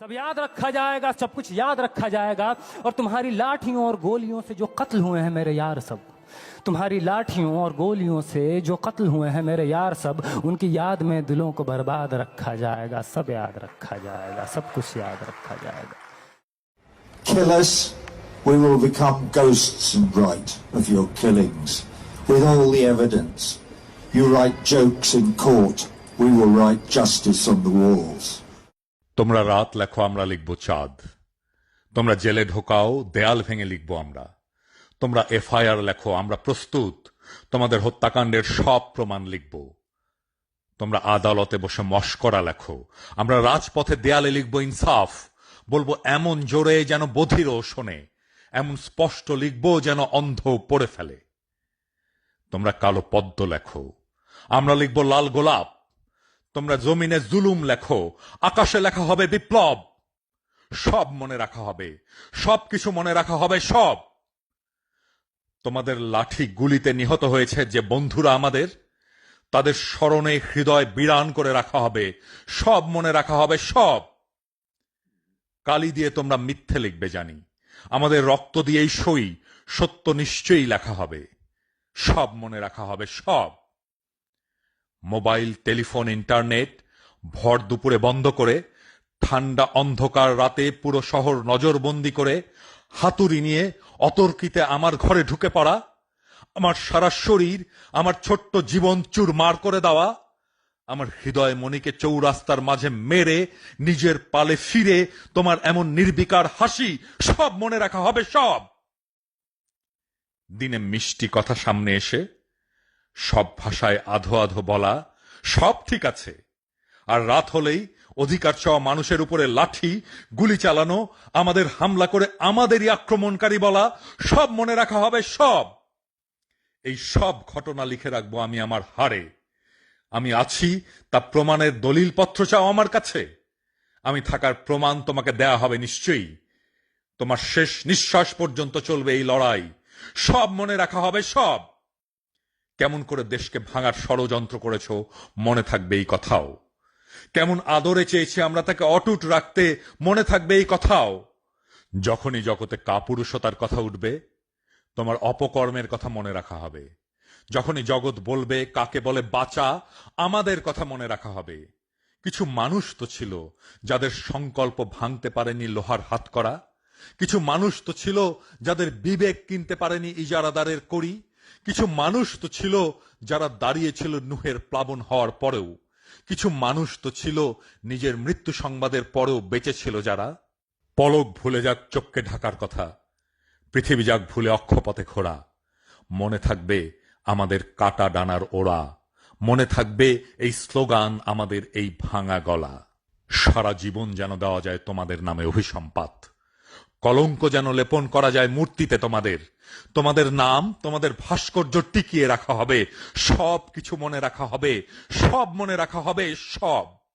सब याद रखा जाएगा सब कुछ याद रखा जाएगा और तुम्हारी लाठियों और गोलियों से जो कत्ल हुए हैं मेरे यार सब तुम्हारी लाठियों और गोलियों से जो कत्ल हुए हैं मेरे यार सब उनकी याद में दिलों को बर्बाद रखा जाएगा सब याद रखा जाएगा सब कुछ याद रखा जाएगा Kill us, we will become ghosts and write of your killings with all the evidence. You write jokes in court, we will write justice on the walls. তোমরা রাত লেখো, আমরা লিখব চাঁদ। তোমরা জেলে ঢোকাও, দেয়াল ভেঙে লিখব আমরা। তোমরা এফআইআর লেখো, আমরা প্রস্তুত। তোমাদের হত্যাকাণ্ডের সব প্রমাণ লিখব। তোমরা আদালতে বসে মস্করা লেখো। আমরা রাজপথে দেয়ালে লিখব ইনসাফ। বলব, এমন জোরে যেন বধিরও শোনে। এমন স্পষ্ট লিখব যেন অন্ধ পড়ে ফেলে। তোমরা কালো পদ্ম লেখো। আমরা লিখব লাল গোলাপ। তোমরা জমিনে জুলুম লেখো, আকাশে লেখা হবে বিপ্লব। সব মনে রাখা হবে, সব কিছু মনে রাখা হবে, সব। তোমাদের লাঠি গুলিতে নিহত হয়েছে যে বন্ধুরা আমাদের, তাদের স্মরণে হৃদয় বিরান করে রাখা হবে, সব মনে রাখা হবে, সব। কালি দিয়ে তোমরা মিথ্যে লিখবে, জানি। আমাদের রক্ত দিয়েই সই, সত্য নিশ্চয়ই লেখা হবে, সব মনে রাখা হবে, সব। মোবাইল, টেলিফোন, ইন্টারনেট, ভর দুপুরে বন্ধ করে, ঠান্ডা অন্ধকার রাতে পুরো শহর নজরবন্দি করে, হাতুড়ি নিয়ে অতর্কিতে আমার ঘরে ঢুকে পড়া, আমার সারা শরীর, আমার ছোট্ট জীবন চুরমার করে দেওয়া, আমার হৃদয় মনিকে চৌরাস্তার মাঝে মেরে, নিজের পালে ফিরে তোমার এমন নির্বিকার হাসি, সব মনে রাখা হবে, সব। দিনে মিষ্টি কথা সামনে এসে সব ভাষায় আধো আধো বলা সব ঠিক আছে। আর রাত হলেই অধিকার চাওয়া মানুষের উপরে লাঠি, গুলি চালানো, আমাদের হামলা করে আমাদেরই আক্রমণকারী বলা, সব মনে রাখা হবে, সব। এই সব ঘটনা লিখে রাখব আমি আমার হারে আমি আছি, তা প্রমাণের দলিলপত্র চাও আমার কাছে। আমি থাকার প্রমাণ তোমাকে দেয়া হবে নিশ্চয়ই। তোমার শেষ নিঃশ্বাস পর্যন্ত চলবে এই লড়াই। সব মনে রাখা হবে, সব। কেমন করে দেশকে ভাঙার ষড়যন্ত্র করেছ, মনে থাকবে এই কথাও। কেমন আদরে চেয়েছি আমরা তাকে অটুট রাখতে, মনে থাকবে এই কথাও। যখনই জগতে কাপুরুষতার কথা উঠবে, তোমার অপকর্মের কথা মনে রাখা হবে। যখনই জগৎ বলবে, কাকে বলে বাঁচা, আমাদের কথা মনে রাখা হবে। কিছু মানুষ তো ছিল যাদের সংকল্প ভাঙতে পারেনি লোহার হাত করা। কিছু মানুষ তো ছিল যাদের বিবেক কিনতে পারেনি ইজারাদারের করি কিছু মানুষ তো ছিল যারা দাঁড়িয়েছিল নুহের প্লাবন হওয়ার পরেও। কিছু মানুষ তো ছিল নিজের মৃত্যু সংবাদের পরেও বেঁচে ছিল যারা। পলক ভুলে যাক চোখকে ঢাকার কথা। পৃথিবী যাক ভুলে অক্ষপথে ঘোরা মনে থাকবে আমাদের কাটা ডানার ওড়া। মনে থাকবে এই স্লোগান আমাদের এই ভাঙা গলা। সারা জীবন যেন দেওয়া যায় তোমাদের নামে অভিসম্পাত। কলঙ্ক যেন লেপন করা যায় মূর্তিতে তোমাদের। তোমাদের নাম, তোমাদের ভাস্কর্য টিকিয়ে রাখা হবে। সব কিছু মনে রাখা হবে। সব মনে রাখা হবে, সব।